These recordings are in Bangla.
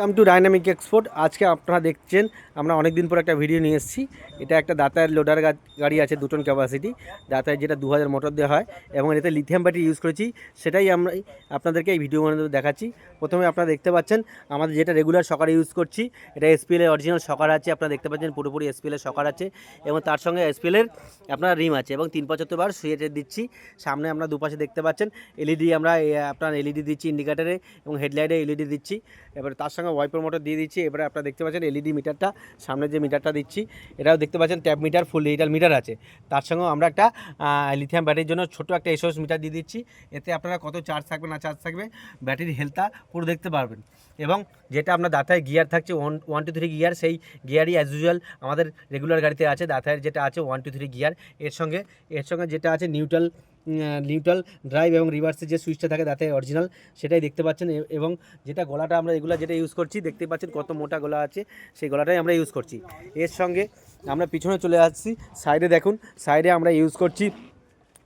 কাম টু ডাইনামিক এক্সপোর্ট আজকে আপনারা দেখছেন, আমরা অনেক দিন পর একটা ভিডিও নিয়ে এসেছি। এটা একটা দাতায়ের লোডার গাড়ি আছে দুটন ক্যাপাসিটি দাতায়ের যেটা দু হাজার মোটর দেওয়া হয় এবং এতে লিথিয়াম ব্যাটারি ইউজ করেছি। সেটাই আমরা আপনাদেরকে এই ভিডিও মধ্যে দেখাচ্ছি। প্রথমে আপনারা দেখতে পাচ্ছেন, আমাদের যেটা রেগুলার সকারে ইউজ করছি, এটা এসপিএল এর অরিজিনাল সকার আছে। আপনারা দেখতে পাচ্ছেন, পুরোপুরি এসপিএল এর সকার আছে এবং তার সঙ্গে এসপিএল এর আপনার রিম আছে এবং তিন পঁচাত্তর বার সুইচে দিচ্ছি। সামনে আমরা দুপাশে দেখতে পাচ্ছেন এলইডি আমরা আপনার এলইডি দিচ্ছি ইন্ডিকেটারে এবং হেডলাইটে এলইডি দিচ্ছি। এবার তার সঙ্গে ওয়াইপার মোটর দিয়ে দিচ্ছি। এবারে আপনারা দেখতে পাচ্ছেন এলইডি মিটারটা, সামনে যে মিটারটা দিচ্ছি, এটাও দেখতে পাচ্ছেন tab meter, full digital meter আছে। তার সঙ্গেও আমরা একটা লিথিয়াম ব্যাটারির জন্য ছোট একটা এসওস মিটার দিয়ে দিচ্ছি। এতে আপনারা কত চার্জ থাকবে, না চার্জ থাকবে ব্যাটারির হেলথটা পুরো দেখতে পারবেন। এবং যেটা আপনার দাতায় গিয়ার থাকছে one one two three gear সেই গিয়ারই অ্যাজ ইউজুয়াল আমাদের রেগুলার গাড়িতে আছে। দাতায়ের যেটা আছে ওয়ান টু থ্রি গিয়ার এর সঙ্গে এর সঙ্গে যেটা আছে নিউট্রাল নিউট্রাল ড্রাইভ এবং রিভার্সের যে সুইচটা থাকে তাতে অরিজিনাল সেটাই দেখতে পাচ্ছেন এবং যেটা গলাটা আমরা এগুলো যেটা ইউজ করছি, দেখতে পাচ্ছেন কত মোটা গলা আছে, সেই গলাটাই আমরা ইউজ করছি। এর সঙ্গে আমরা পিছনে চলে আসছি সাইডে দেখুন সাইডে আমরা ইউজ করছি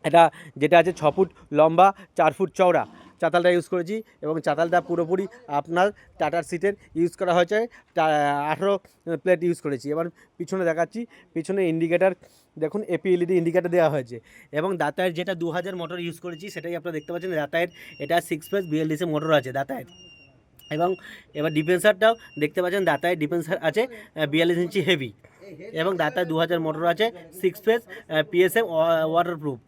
এটা যেটা আছে ছ ফুট লম্বা, চার ফুট চওড়া। চাতালটা ইউজ করেছি এবং চাতালটা পুরোপুরি আপনার টাটার সিটের ইউজ করা হয়েছে। আঠেরো প্লেট ইউজ করেছি। এবার পিছনে দেখাচ্ছি। পিছনে ইন্ডিকেটার দেখুন এপিএলইডি ইন্ডিকেটার দেওয়া হয়েছে। এবং দাতায়ের যেটা দু হাজার মোটর ইউজ করেছি, সেটাই আপনারা দেখতে পাচ্ছেন। দাতায়ের এটা সিক্স পেস বিএলডিসি মোটর আছে দাতায়ের এবং এবার ডিফেন্সারটাও দেখতে পাচ্ছেন দাতায় ডিফেন্সার আছে বিয়াল্লিশ ইঞ্চি হেভি এবং দাতায় দু হাজার মোটর আছে সিক্স পেস পিএসএম ওয়াটারপ্রুফ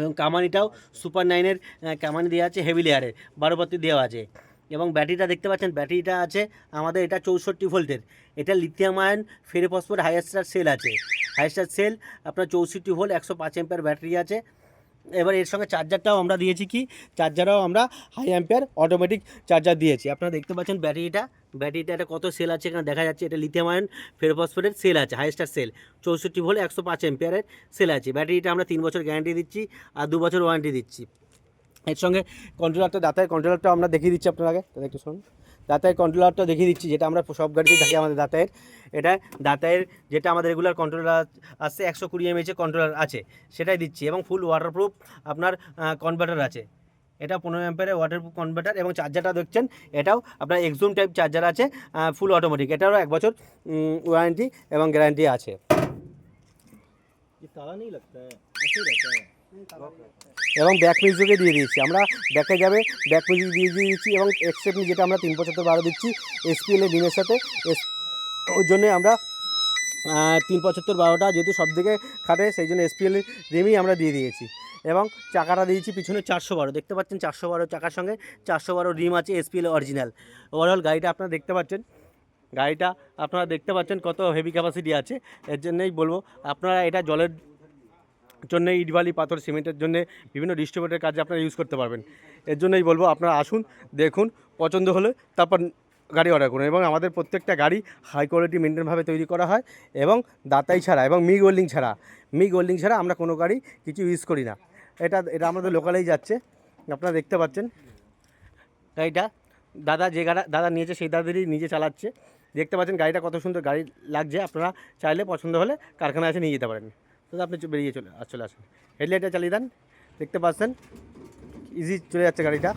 এবং কামানিটাও সুপার নাইনের কামানি দেওয়া আছে হেভি লেয়ারের বারোপত্তি দেওয়া আছে। এবং ব্যাটারিটা দেখতে পাচ্ছেন, ব্যাটারিটা আছে আমাদের এটা চৌষট্টি ভোল্টের এটা লিথিয়াম আয়ন ফেরোফসফোর হাইস্টার সেল আছে। হাইস্টার সেল আপনার চৌষট্টি ভোল্ট একশো পাঁচ এম্পিয়ার ব্যাটারি আছে। এবার এর সঙ্গে চার্জারটাও আমরা দিয়েছি কি? চার্জারও আমরা হাই অ্যাম্পিয়ার অটোমেটিক চার্জার দিয়েছি। আপনারা দেখতে পাচ্ছেন ব্যাটারিটা ব্যাটারিটা একটা কত সেল আছে এখানে দেখা যাচ্ছে, এটা লিথিয়াম আয়ন ফেরোফসফোরের সেল আছে হাইস্টার সেল চৌষট্টি ভোল্ট একশো পাঁচ এম্পিয়ারের সেল আছে। ব্যাটারিটা আমরা তিন বছর গ্যারান্টি দিচ্ছি আর দু বছর ওয়ারেন্টি দিচ্ছি। এর সঙ্গে কন্ট্রোলারটা দাতায় কন্ট্রোলারটা আমরা দেখিয়ে দিচ্ছি আপনার আগে তাহলে একটু শুনুন। দাতায়ের কন্ট্রোলারটা দেখিয়ে দিচ্ছি, যেটা আমরা সব গাড়িতেই থাকি আমাদের দাতায়ের এটা দাতায়ের যেটা আমাদের রেগুলার কন্ট্রোলার আসছে একশো কুড়ি এমএচের কন্ট্রোলার আছে, সেটাই দিচ্ছি এবং ফুল ওয়াটারপ্রুফ আপনার কনভার্টার আছে। এটা পনেরো অ্যাম্পের ওয়াটারপ্রুফ কনভার্টার এবং চার্জারটা দেখছেন এটাও আপনার এক্সুম টাইপ চার্জার আছে ফুল অটোমেটিক এটারও এক বছর ওয়ারেন্টি এবং গ্যারান্টি আছে। এবং ব্যাক মিউজিকে দিয়ে দিয়েছি। আমরা ব্যাকে যাবে ব্যাক মিউজিক দিয়ে দিয়ে দিচ্ছি এবং এক্সেপনি যেটা আমরা তিন পঁচাত্তর বারো দিচ্ছি এসপিএলের ডিমের সাথে। ওই জন্যে আমরা তিন পঁচাত্তর বারোটা যেহেতু সব দিকে খাটে সেই জন্য এসপিএলের ডিমই আমরা দিয়ে দিয়েছি। এবং চাকাটা দিয়েছি পিছনে চারশো বারো। দেখতে পাচ্ছেন চারশো বারো চাকার সঙ্গে চারশো বারো রিম আছে এসপিএল অরিজিনাল। ওভারঅল গাড়িটা আপনারা দেখতে পাচ্ছেন। গাড়িটা আপনারা দেখতে পাচ্ছেন কত হেভি ক্যাপাসিটি আছে। এর জন্যই বলব, আপনারা এটা জলের জন্য ইট বালি, পাথর, সিমেন্টের জন্য বিভিন্ন ডিস্ট্রিবিউটের কাজে আপনারা ইউজ করতে পারবেন। এর জন্যই বলব, আপনারা আসুন, দেখুন, পছন্দ হলে তারপর গাড়ি অর্ডার করুন এবং আমাদের প্রত্যেকটা গাড়ি হাই কোয়ালিটি মেনটেনভাবে তৈরি করা হয় এবং দাতাই ছাড়া এবং মিগ ওয়েল্ডিং ছাড়া। মিগ ওয়েল্ডিং ছাড়া আমরা কোনো গাড়ি কিছু ইউজ করি না। এটা এটা আমাদের লোকালেই যাচ্ছে। আপনারা দেখতে পাচ্ছেন। গাড়িটা, দাদা যে গাড়ি, দাদা নিয়েছে, সেই দাদারই নিজে চালাচ্ছে। দেখতে পাচ্ছেন গাড়িটা কত সুন্দর গাড়ি লাগছে। আপনারা চাইলে পছন্দ হলে কারখানায় এসে নিয়ে যেতে পারেন। দাদা আপনি বেরিয়ে চলে চলে আসুন। হেডলাইটটা চালিয়ে দেন। দেখতে পাচ্ছেন ইজি চলে যাচ্ছে গাড়িটা।